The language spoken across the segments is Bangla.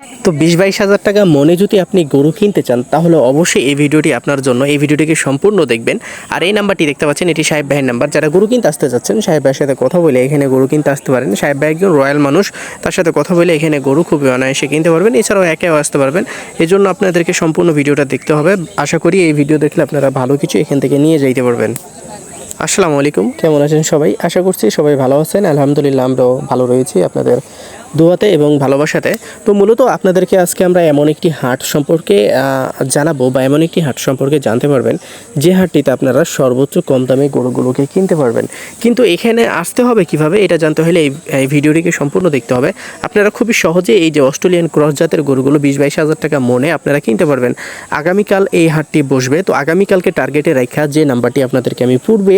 তো বিশ বাইশ হাজার টাকা মনে যদি আপনি গরু কিনতে চান, তাহলে অবশ্যই এই ভিডিওটি আপনার জন্য, এই ভিডিওটিকে সম্পূর্ণ দেখবেন। আর এই নাম্বারটি দেখতে পাচ্ছেন, এটি সাহেব ভাইয়ের নাম্বার। যারা গরু কিনতে আসতে চাচ্ছেন সাহেব ভাইয়ের সাথে কথা বলে এখানে গরু কিনতে আসতে পারেন। সাহেব ভাই একজন রয়্যাল মানুষ, তার সাথে কথা বলে এখানে গরু খুবই অনায়াসে কিনতে পারবেন। এছাড়াও একেও আসতে পারবেন। এই জন্য আপনাদেরকে সম্পূর্ণ ভিডিওটা দেখতে হবে। আশা করি এই ভিডিও দেখলে আপনারা ভালো কিছু এখান থেকে নিয়ে যাইতে পারবেন। আসসালামু আলাইকুম। কেমন আছেন সবাই? আশা করছি সবাই ভালো আছেন। আলহামদুলিল্লাহ, আমরাও ভালো রয়েছি। আপনাদের দোয়াতে এবং ভালোবাসাতে। তো মূলত আপনাদেরকে আজকে আমরা এমন একটি হাট সম্পর্কে জানাব বা এমন একটি হাট সম্পর্কে জানতে পারবেন। যে হাটটিতে আপনারা সর্বোচ্চ কম দামে গরুগুলোকে কিনতে পারবেন। কিন্তু এখানে আসতে হবে কীভাবে এটা জানতে হলে এই ভিডিওটিকে সম্পূর্ণ দেখতে হবে। আপনারা খুবই সহজে এই যে অস্ট্রেলিয়ান ক্রস জাতের গরুগুলো বিশ বাইশ হাজার টাকা মনে আপনারা কিনতে পারবেন। আগামীকাল এই হাটটি বসবে। তো আগামীকালকে টার্গেটে রাখা যে নাম্বারটি আপনাদেরকে আমি পূর্বে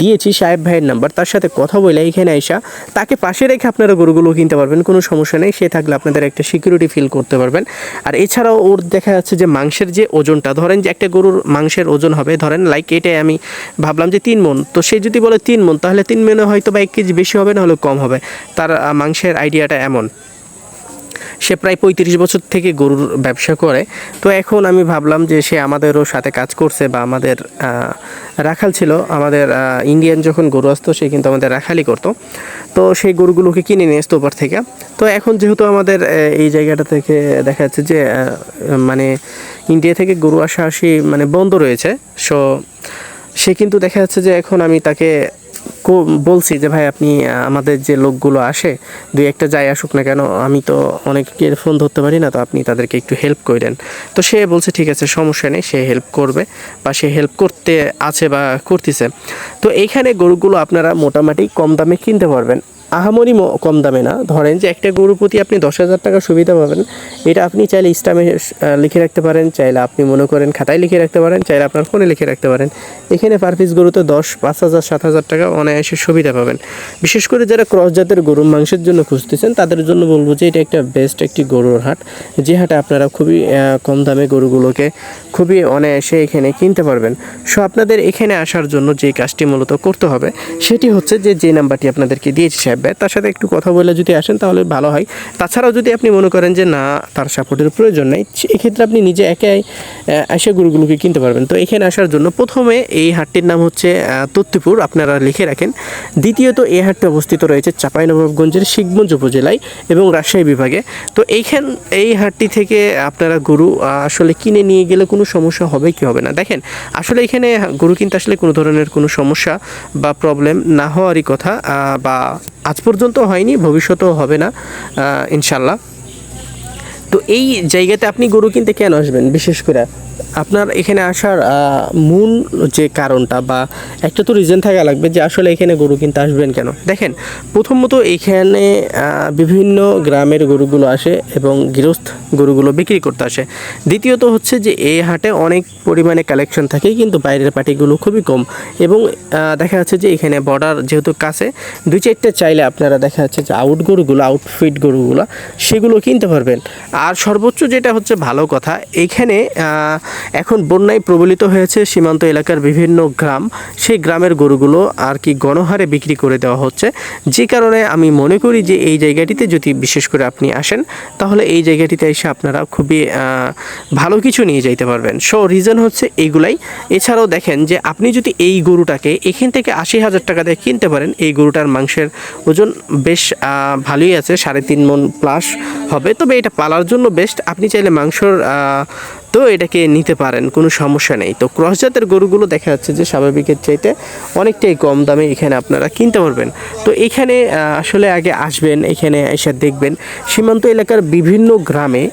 দিয়েছি, সাহেব ভাইয়ের নাম্বার, তার সাথে কথা বলে এখানে আইসা তাকে পাশে রেখে আপনারা গরুগুলো কিনতে পারবেন। কোনো সমস্যা নেই, সে থাকলে আপনাদের একটা সিকিউরিটি ফিল করতে পারবেন। আর এছাড়াও ওর দেখা যাচ্ছে যে মাংসের যে ওজনটা, ধরেন যে একটা গরুর মাংসের ওজন হবে, ধরেন লাইক এটাই আমি ভাবলাম যে তিন মন তো সে যদি বলে তিন মন তাহলে তিন মনে হয়তো বা এক কেজি বেশি হবে না হলে কম হবে। তার মাংসের আইডিয়াটা এমন। সে প্রায় পঁয়ত্রিশ বছর থেকে গরুর ব্যবসা করে। তো এখন আমি ভাবলাম যে সে আমাদেরও সাথে কাজ করছে বা আমাদের রাখাল ছিল। আমাদের ইন্ডিয়ান যখন গরু আসতো, সে কিন্তু আমাদের রাখালি করতো। তো সেই গরুগুলোকে কিনে নিয়ে আসতো ওপার থেকে। তো এখন যেহেতু আমাদের এই জায়গাটা থেকে দেখা যাচ্ছে যে মানে ইন্ডিয়া থেকে গরু আসা আসি মানে বন্ধ রয়েছে। সো সে কিন্তু দেখা যাচ্ছে যে এখন আমি তাকে বলছি যে ভাই, আপনি আমাদের যে লোকগুলো আসে, দুই একটা যাই আসুক না কেন, আমি তো অনেকের ফোন ধরতে পারি না, তো আপনি তাদেরকে একটু হেল্প করেন। তো সে বলছে, ঠিক আছে, সমস্যা নেই, সে হেল্প করবে বা সে হেল্প করতে আছে বা করতেছে। তো এইখানে গরুগুলো আপনারা মোটামুটি কম দামে কিনতে পারবেন। আহামরি কম দামে না। ধরেন যে একটা গরুর প্রতি আপনি দশ হাজার টাকা সুবিধা পাবেন। এটা আপনি চাইলে ইস্টামে লিখে রাখতে পারেন, চাইলে আপনি মনে করেন খাতায় লিখে রাখতে পারেন, চাইলে আপনার ফোনে লিখে রাখতে পারেন। এখানে পার পিস গরুতে দশ, পাঁচ হাজার, সাত হাজার টাকা অনায়াসে সুবিধা পাবেন। বিশেষ করে যারা ক্রস জাতের গরুর মাংসের জন্য খুঁজতেছেন, তাদের জন্য বলব যে এটা একটা বেস্ট একটি গরুর হাট। যে হাটে আপনারা খুবই কম দামে গরুগুলোকে খুবই অনায়াসে এখানে কিনতে পারবেন। সো আপনাদের এখানে আসার জন্য যে কাজটি মূলত করতে হবে, সেটি হচ্ছে যে যে নাম্বারটি আপনাদেরকে দিয়েছি সাহেব তার সাথে একটু কথা বলে যদি আসেন তাহলে ভালো হয়। তাছাড়াও যদি আপনি মনে করেন যে, না, তার সাপোর্টের প্রয়োজন নেই এক্ষেত্রে আপনি নিজে একাই এসে গরুগুলোকে কিনতে পারবেন। তো এখানে আসার জন্য প্রথমে এই হাটটির নাম হচ্ছে তত্তিপুর আপনারা লিখে রাখেন। দ্বিতীয়ত এই হাটটি অবস্থিত রয়েছে চাঁপাইনবাবগঞ্জের শিখগঞ্জ উপজেলায় এবং রাজশাহী বিভাগে। তো এইখান, এই হাটটি থেকে আপনারা গরু আসলে কিনে নিয়ে গেলে কোনো সমস্যা হবে কি হবে না? দেখেন, আসলে এখানে গরু কিনতে আসলে কোনো ধরনের কোনো সমস্যা বা প্রবলেম না হওয়ারই কথা বা আজ পর্যন্ত হয়নি, ভবিষ্যতেও হবে না ইনশাল্লাহ তো এই জায়গাতে আপনি গরু কিনতে কেন আসবেন, বিশেষ করে? আপনার এখানে আসার মূল যে কারণটা বা একটা তো রিজন থাকা লাগবে যে আসলে এখানে গরু কিনতে আসবেন কেন? দেখেন প্রথমত এখানে বিভিন্ন গ্রামের গরুগুলো আসে এবং গৃহস্থ গরুগুলো বিক্রি করতে আসে। দ্বিতীয়ত হচ্ছে যে এই হাটে অনেক পরিমাণে কালেকশন থাকে কিন্তু বাইরের পার্টিগুলো খুবই কম এবং দেখা যাচ্ছে যে এখানে বর্ডার যেহেতু কাছে দুই চারটে চাইলে আপনারা দেখা যাচ্ছে যে আউট গরুগুলো আউটফিট গরুগুলো সেগুলো কিনতে পারবেন। আর সর্বোচ্চ যেটা হচ্ছে ভালো কথা এইখানে আহ, এখন বন্যায় প্রবলিত হয়েছে সীমান্ত এলাকার বিভিন্ন গ্রাম। সেই গ্রামের গরুগুলো আর কি গণহারে বিক্রি করে দেওয়া হচ্ছে। যে কারণে আমি মনে করি যে এই জায়গাটিতে যদি বিশেষ করে আপনি আসেন, তাহলে এই জায়গাটিতে এসে আপনারা খুবই ভালো কিছু নিয়ে যাইতে পারবেন। সো রিজন হচ্ছে এইগুলাই এছাড়াও দেখেন যে আপনি যদি এই গরুটাকে এখান থেকে আশি হাজার টাকা দিয়ে কিনতে পারেন, এই গরুটার মাংসের ওজন বেশ ভালোই আছে, সাড়ে তিন মন প্লাস হবে। তবে এটা পালার জন্য বেস্ট আপনি চাইলে মাংসর তো এটাকে নিতে পারেন, কোনো সমস্যা নেই। তো ক্রস জাতের গরুগুলো দেখা যাচ্ছে যে স্বাভাবিকের চাইতে অনেকটাই কম দামে এখানে আপনারা কিনতে পারবেন। তো এখানে আসলে আগে আসবেন, এখানে এসে দেখবেন, সীমান্ত এলাকার বিভিন্ন গ্রামে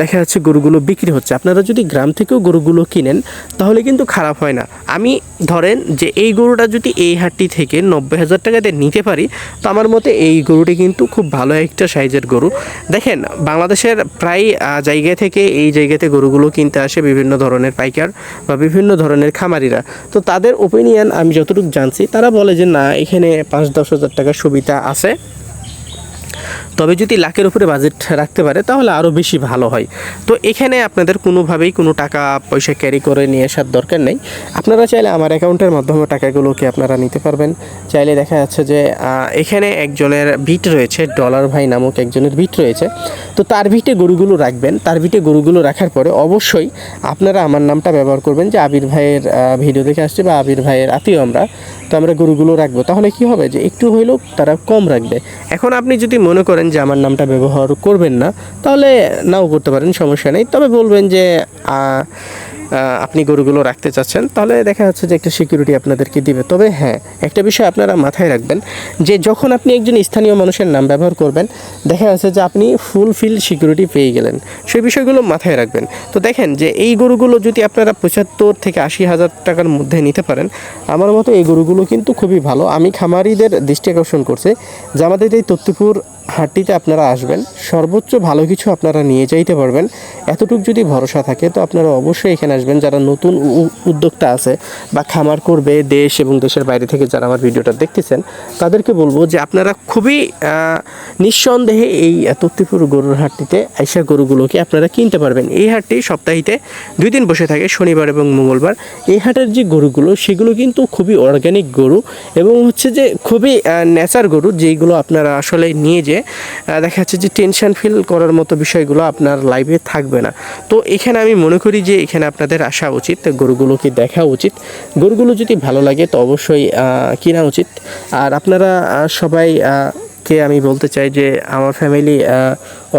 দেখা যাচ্ছে গরুগুলো বিক্রি হচ্ছে। আপনারা যদি গ্রাম থেকেও গরুগুলো কিনেন, তাহলে কিন্তু খারাপ হয় না। আমি ধরেন যে এই গরুটা যদি এই হাটটি থেকে নব্বই হাজার টাকাতে নিতে পারি, তো আমার মতে এই গরুটি কিন্তু খুব ভালো একটা সাইজের গরু। দেখেন, বাংলাদেশের প্রায় জায়গা থেকে এই জায়গাতে গরুগুলো কিনতে আসে বিভিন্ন ধরনের পাইকার বা বিভিন্ন ধরনের খামারিরা। তো তাদের ওপিনিয়ন আমি যতটুকু জানছি, তারা বলে যে, না, এখানে পাঁচ দশ হাজার টাকার সুবিধা আছে। তবে যদি লাখের উপরে বাজেট রাখতে পারে, তাহলে আরও বেশি ভালো হয়। তো এখানে আপনাদের কোনোভাবেই কোনো টাকা পয়সা ক্যারি করে নিয়ে আসার দরকার নেই। আপনারা চাইলে আমার অ্যাকাউন্টের মাধ্যমে টাকাগুলোকে আপনারা নিতে পারবেন। চাইলে দেখা যাচ্ছে যে এখানে একজনের বিট রয়েছে ডলার ভাই নামক একজনের বিট রয়েছে। তো তার ভিটে গরুগুলো রাখবেন। তার ভিটে গরুগুলো রাখার পরে অবশ্যই আপনারা আমার নামটা ব্যবহার করবেন যে আবির ভাইয়ের ভিডিও দেখে আসছে বা আবির ভাইয়ের আত্মীয় আমরা। তো আমরা গরুগুলো রাখব। তাহলে কি হবে যে একটু হইলেও তারা কম রাখবে। এখন আপনি যদি মনে করেন যে আমার নামটা ব্যবহার করবেন না, তাহলে নাও করতে পারেন, সমস্যা নেই। তবে বলবেন যে আপনি গরুগুলো রাখতে চাচ্ছেন, তাহলে দেখা যাচ্ছে যে একটা সিকিউরিটি আপনাদেরকে দিবে। তবে হ্যাঁ একটা বিষয় আপনারা মাথায় রাখবেন যে, যখন আপনি একজন স্থানীয় মানুষের নাম ব্যবহার করবেন, দেখা যাচ্ছে যে আপনি ফুলফিল সিকিউরিটি পেয়ে গেলেন। সেই বিষয়গুলো মাথায় রাখবেন। তো দেখেন যে, এই গরুগুলো যদি আপনারা পঁচাত্তর থেকে আশি হাজার টাকার মধ্যে নিতে পারেন, আমার মতো এই গরুগুলো কিন্তু খুবই ভালো। আমি খামারিদের দৃষ্টি আকর্ষণ করছে যে, আমাদের এই তত্ত্বপুর হাটটিতে আপনারা আসবেন, সর্বোচ্চ ভালো কিছু আপনারা নিয়ে যাইতে পারবেন। এতটুকু যদি ভরসা থাকে, তো আপনারা অবশ্যই এখানে আসবেন। যারা নতুন উদ্যোক্তা আছে বা খামার করবে দেশ এবং দেশের বাইরে থেকে যারা আমার ভিডিওটা দেখতেছেন, তাদেরকে বলব যে আপনারা খুবই নিঃসন্দেহে এই তত্ত্বপুর গরুর হাটটিতে আইসা গরুগুলোকে আপনারা কিনতে পারবেন। এই হাটটি সপ্তাহিতে দুই দিন বসে থাকে, শনিবার এবং মঙ্গলবার। এই হাটের যে গরুগুলো, সেগুলো কিন্তু খুবই অর্গানিক গরু এবং হচ্ছে যে খুবই ন্যাচার গরু, যেইগুলো আপনারা আসলে নিয়ে যে আহ, দেখা যাচ্ছে যে টেনশন ফিল করার মতো বিষয়গুলো আপনার লাইফে থাকবে না। তো এখানে আমি মনে করি যে এখানে আপনাদের আসা উচিত গরুগুলোকে দেখা উচিত। গরুগুলো যদি ভালো লাগে তো অবশ্যই কেনা উচিত। আর আপনারা সবাই কে আমি বলতে চাই যে আমার ফ্যামিলি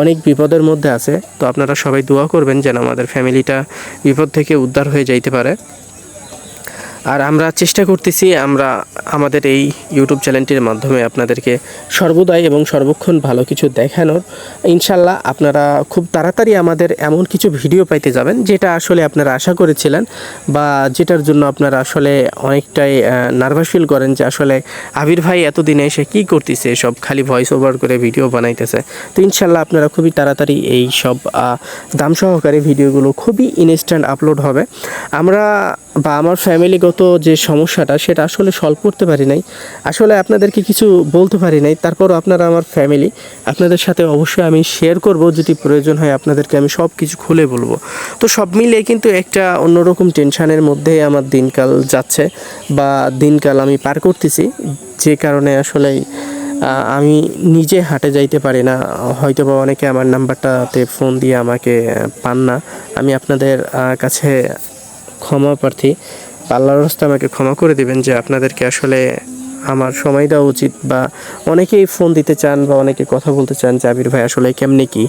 অনেক বিপদের মধ্যে আছে। তো আপনারা সবাই দোয়া করবেন যেন আমাদের ফ্যামিলিটা বিপদ থেকে উদ্ধার হয়ে যাইতে পারে। আর আমরা চেষ্টা করতেছি আমরা আমাদের এই ইউটিউব চ্যানেলটির মাধ্যমে আপনাদেরকে সর্বদাই এবং সর্বক্ষণ ভালো কিছু দেখানোর। ইনশাল্লাহ আপনারা খুব তাড়াতাড়ি আমাদের এমন কিছু ভিডিও পাইতে যাবেন, যেটা আসলে আপনারা আশা করেছিলেন বা যেটার জন্য আপনারা আসলে অনেকটাই নার্ভাস ফিল করেন যে আসলে আবির ভাই এতদিনে এসে কী করতেছে, সব খালি ভয়েস ওভার করে ভিডিও বানাইতেছে। তো ইনশাল্লাহ আপনারা খুবই তাড়াতাড়ি এই সব দাম সহকারে ভিডিওগুলো খুবই ইনস্ট্যান্ট আপলোড হবে। আমরা বা আমার ফ্যামিলিগত যে সমস্যাটা সেটা আসলে সলভ করতে পারি নাই। আসলে আপনাদেরকে কিছু বলতে পারি নাই তারপরও আপনারা আমার ফ্যামিলি আপনাদের সাথে অবশ্যই আমি শেয়ার করব যদি প্রয়োজন হয় আপনাদেরকে আমি সব কিছু খুলে বলব। তো সব মিলিয়ে কিন্তু একটা অন্যরকম টেনশানের মধ্যে আমার দিনকাল যাচ্ছে বা দিনকাল আমি পার করতেছি। যে কারণে আসলেই আহ, আমি নিজে হাটে যাইতে পারি না। হয়তো বা অনেকে আমার নাম্বারটাতে ফোন দিয়ে আমাকে পান না। আমি আপনাদের কাছে ক্ষমা প্রার্থী। আল্লাহর রাস্তা আমাকে ক্ষমা করে দিবেন যে আপনাদেরকে আসলে আমার সময় দেওয়া উচিত বা অনেকেই ফোন দিতে চান বা অনেকে কথা বলতে চান যে আবির ভাই আসলে কেমনে কি?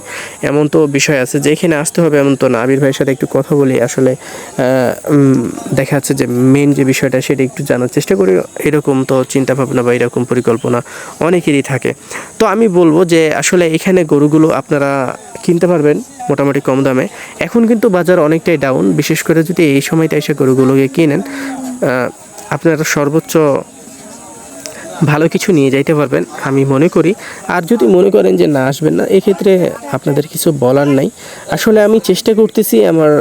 এমন তো বিষয় আছে, যে এখানে আসতে হবে এমন তো না। আবির ভাইয়ের সাথে একটু কথা বলি, আসলে দেখা যাচ্ছে যে মেন যে বিষয়টা সেটা একটু জানার চেষ্টা করি। এরকম তো চিন্তা ভাবনা বা এরকম পরিকল্পনা অনেকেরই থাকে। তো আমি বলব যে আসলে এখানে গরুগুলো আপনারা কিনতে পারবেন মোটামুটি কম দামে। এখন কিন্তু বাজার অনেকটাই ডাউন বিশেষ করে যদি এই সময়টা এসে গরুগুলোকে কিনেন আপনারা সর্বোচ্চ ভালো কিছু নিয়ে যাইতে পারবেন, আমি মনে করি। আর যদি মনে করেন যে না, আসবেন না, এক্ষেত্রে আপনাদের কিছু বলার নাই। আসলে আমি চেষ্টা করতেছি আমার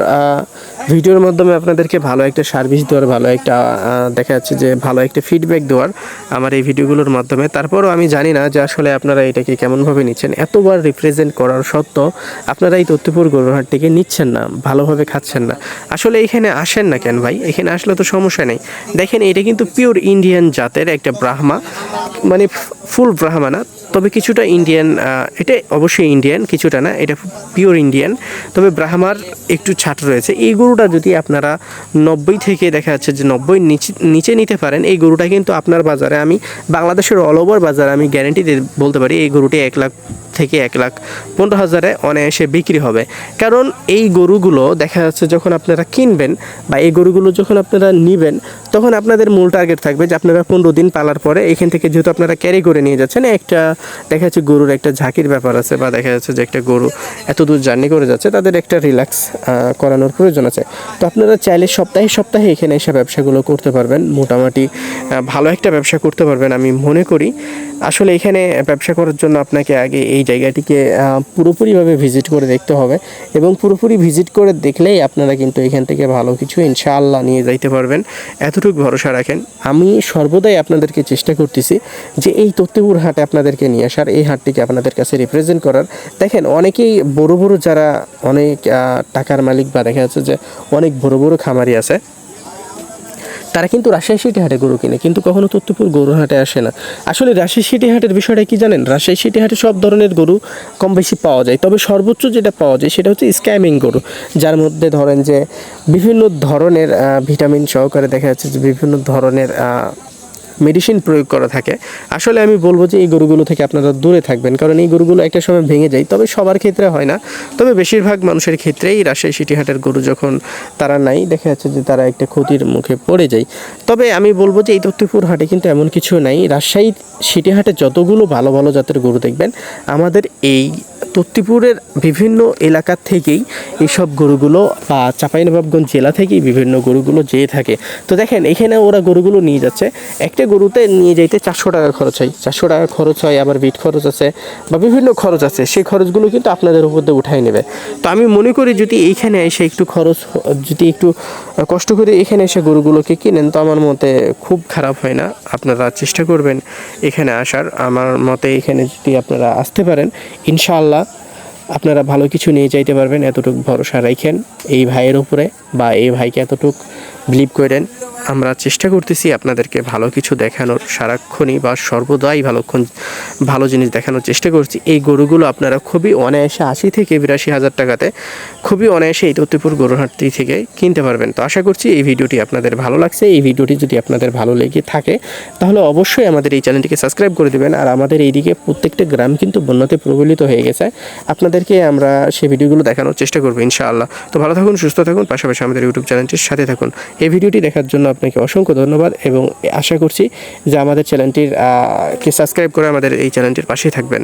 ভিডিওর মাধ্যমে আপনাদেরকে ভালো একটা সার্ভিস দেওয়ার, ভালো একটা দেখা যাচ্ছে যে ভালো একটা ফিডব্যাক দেওয়ার আমার এই ভিডিওগুলোর মাধ্যমে। তারপরও আমি জানি না যে আসলে আপনারা এটাকে কেমনভাবে নিচ্ছেন। এতবার রিপ্রেজেন্ট করার সত্ত্বেও আপনারা এই তথ্যপুর গরুহাটটিকে নিচ্ছেন না, ভালোভাবে খাচ্ছেন না। আসলে এখানে আসেন না কেন ভাই? এখানে আসলে তো সমস্যা নেই। দেখেন, এটা কিন্তু পিওর ইন্ডিয়ান জাতের একটা ব্রাহ্মা। মানে ফুল ব্রাহ্মানা তবে কিছুটা ইন্ডিয়ান এটা অবশ্যই ইন্ডিয়ান কিছুটা না, এটা পিওর ইন্ডিয়ান তবে ব্রাহ্মার একটু ছাট রয়েছে। এই গরুটা যদি আপনারা নব্বই থেকে দেখা যাচ্ছে যে নব্বই নিচে নিচে নিতে পারেন, এই গরুটা কিন্তু আপনার বাজারে আমি, বাংলাদেশের অল ওভার বাজারে আমি গ্যারেন্টি বলতে পারি, এই গরুটি এক লাখ থেকে এক লাখ পনেরো হাজারে অনায়াসে বিক্রি হবে। কারণ এই গরুগুলো দেখা যাচ্ছে যখন আপনারা কিনবেন বা এই গরুগুলো যখন আপনারা নেবেন, তখন আপনাদের মূল টার্গেট থাকবে যে আপনারা পনেরো দিন পালার পরে এখান থেকে যেহেতু আপনারা ক্যারি করে নিয়ে যাচ্ছেন, একটা দেখা যাচ্ছে গরুর একটা ঝাঁকির ব্যাপার আছে বা দেখা যাচ্ছে যে একটা গরু এত দূর জার্নি করে যাচ্ছে, তাদের একটা রিল্যাক্স করানোর প্রয়োজন আছে। তো আপনারা চাইলে সপ্তাহে সপ্তাহে এখানে এসে ব্যবসাগুলো করতে পারবেন, মোটামুটি ভালো একটা ব্যবসা করতে পারবেন আমি মনে করি। আসলে এখানে ব্যবসা করার জন্য আপনাকে আগে এই জায়গাটিকে পুরোপুরিভাবে ভিজিট করে দেখতে হবে এবং পুরোপুরি ভিজিট করে দেখলেই আপনারা কিন্তু এখান থেকে ভালো কিছু ইনশাআল্লাহ নিয়ে যাইতে পারবেন। এতটুকু ভরসা রাখেন। আমি সর্বদাই আপনাদেরকে চেষ্টা করতেছি যে এই তত্ত্বপুর হাটে আপনাদেরকে নিয়ে আসার, এই হাটটিকে আপনাদের কাছে রিপ্রেজেন্ট করার। দেখেন, অনেকেই বড় বড় যারা অনেক টাকার মালিক বা দেখা যাচ্ছে যে অনেক বড় বড় খামারি আছে তারা কিন্তু রাজশাহী সিটি হাটে গরু কিনে, কিন্তু কখনো তত্ত্বপুর গরু হাটে আসে না। আসলে রাজশাহী সিটি হাটের বিষয়টা কি জানেন? রাজশাহী সিটি হাটে সব ধরনের গরু কম বেশি পাওয়া যায়। তবে সর্বোচ্চ যেটা পাওয়া যায় সেটা হচ্ছে স্ক্যামিং গরু, যার মধ্যে ধরেন যে বিভিন্ন ধরনের ভিটামিন সহকারে দেখা যাচ্ছে যে বিভিন্ন ধরনের মেডিসিন প্রয়োগ করা থাকে। আসলে আমি বলব যে এই গরুগুলো থেকে আপনারা দূরে থাকবেন, কারণ এই গরুগুলো একটা সময় ভেঙে যায়, তবে সবার ক্ষেত্রে হয় না। তবে বেশিরভাগ মানুষের ক্ষেত্রেই রাজশাহী সিটি হাটের গরু যখন তারা নাই, দেখা যাচ্ছে যে তারা একটা ক্ষতির মুখে পড়ে যায়। তবে আমি বলব যে এই তত্ত্বপুর হাটে কিন্তু এমন কিছু নাই। রাজশাহী সিটি হাটে যতগুলো ভালো ভালো জাতের গরু দেখবেন, আমাদের এই তত্ত্বপুরের বিভিন্ন এলাকা থেকেই এইসব গরুগুলো বা চাঁপাইনবাবগঞ্জ জেলা থেকেই বিভিন্ন গরুগুলো যেয়ে থাকে। তো দেখেন, এখানে ওরা গরুগুলো নিয়ে যাচ্ছে। একটা গরুতে নিয়ে যাইতে চারশো টাকা খরচ হয়। চারশো টাকা খরচ হয়, আবার বিট খরচ আছে, বা বিভিন্ন খরচ আছে। সেই খরচগুলো কিন্তু আপনাদের উপর দিয়ে উঠাই নেবে। তো আমি মনে করি যদি এইখানে এসে একটু খরচ, যদি একটু কষ্ট করে এখানে এসে গরুগুলোকে কিনেন, তো আমার মতে খুব খারাপ হয় না। আপনারা চেষ্টা করবেন এখানে আসার। আমার মতে এখানে যদি আপনারা আসতে পারেন, ইনশাআল্লাহ আপনারা ভালো কিছু নিয়ে যাইতে পারবেন। এতটুকু ভরসা রাখেন এই ভাইয়ের উপরে, বা এই ভাইকে এতটুকু বিলিভ করেন। আমরা চেষ্টা করতেছি আপনাদেরকে ভালো কিছু দেখানোর, সারাক্ষণই বা সর্বদাই ভালোক্ষণ, ভালো জিনিস দেখানোর চেষ্টা করছি। এই গরুগুলো আপনারা খুবই অনায়াসে আশি থেকে বিরাশি হাজার টাকাতে খুবই অনায়াসে এই তত্ত্বপুর গরুহাটটি থেকে কিনতে পারবেন। তো আশা করছি এই ভিডিওটি আপনাদের ভালো লাগছে। এই ভিডিওটি যদি আপনাদের ভালো লেগে থাকে, তাহলে অবশ্যই আমাদের এই চ্যানেলটিকে সাবস্ক্রাইব করে দেবেন। আর আমাদের এইদিকে প্রত্যেকটা গ্রাম কিন্তু বন্যাতে প্রবলিত হয়ে গেছে। আপনাদেরকে আমরা সেই ভিডিওগুলো দেখানোর চেষ্টা করব ইনশাআল্লাহ। তো ভালো থাকুন, সুস্থ থাকুন, পাশাপাশি আমাদের ইউটিউব চ্যানেলটির সাথে থাকুন। এই ভিডিওটি দেখার জন্য আপনাকে অসংখ্য ধন্যবাদ এবং আশা করছি যে আমাদের চ্যানেলটির সাবস্ক্রাইব করে আমাদের এই চ্যানেলটির পাশেই থাকবেন।